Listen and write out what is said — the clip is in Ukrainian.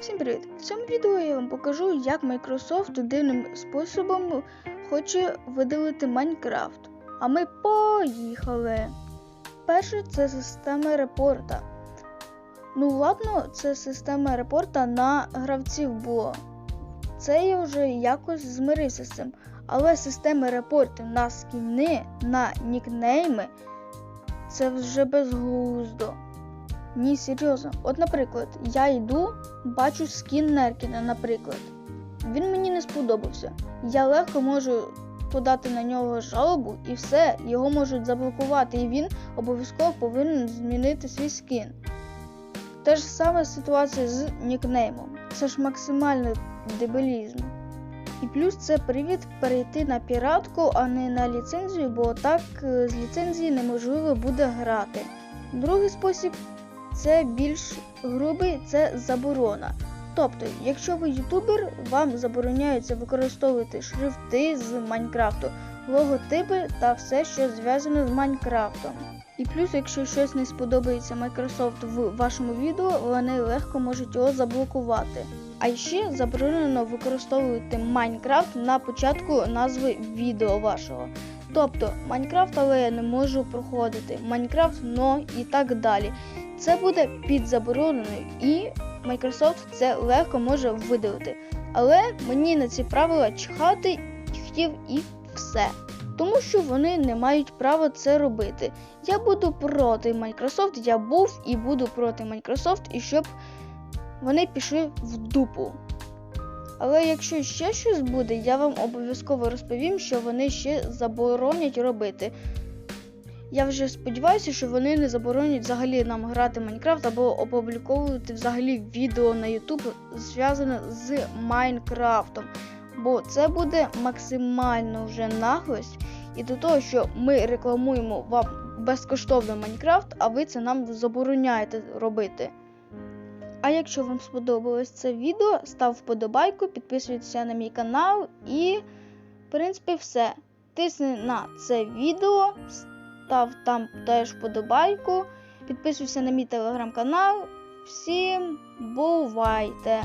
Всім привіт! В цьому відео я вам покажу, як Microsoft дивним способом хоче видалити Майнкрафт. А ми поїхали. Перше це система репорта. Ну, ладно, це система репорта на гравців було. Це я вже якось змирився з цим. Але система репорту на скіни, на нікнейми це вже безглуздо. Ні, серйозно. От, наприклад, я йду, бачу скін Неркіна, наприклад. Він мені не сподобався. Я легко можу подати на нього жалобу і все, його можуть заблокувати, і він обов'язково повинен змінити свій скін. Те ж саме ситуація з нікнеймом. Це ж максимальний дебілізм. І плюс це привід перейти на піратку, а не на ліцензію, бо так е, з ліцензії неможливо буде грати. Другий спосіб це більш грубий, це заборона. Тобто, якщо ви ютубер, вам забороняється використовувати шрифти з Майнкрафту, логотипи та все, що зв'язано з Майнкрафтом. І плюс, якщо щось не сподобається Microsoft в вашому відео, вони легко можуть його заблокувати. А ще заборонено використовувати Майнкрафт на початку назви відео вашого. Тобто Майнкрафт, але я не можу проходити, Майнкрафт но і так далі. Це буде під забороненою і Microsoft це легко може видалити. Але мені на ці правила чхати хотів і все. Тому що вони не мають права це робити. Я буду проти Microsoft, я був і буду проти Microsoft, і щоб вони пішли в дупу. Але якщо ще щось буде, я вам обов'язково розповім, що вони ще заборонять робити. Я вже сподіваюся, що вони не заборонять взагалі нам грати Майнкрафт або опубліковувати взагалі відео на YouTube зв'язане з Майнкрафтом. Бо це буде максимально вже наглость і до того, що ми рекламуємо вам безкоштовно Майнкрафт, а ви це нам забороняєте робити. А якщо вам сподобалось це відео, став вподобайку, підписуйтеся на мій канал і, в принципі, все. Тисни на це відео, став там теж вподобайку, підписуйся на мій телеграм-канал. Всім бувайте!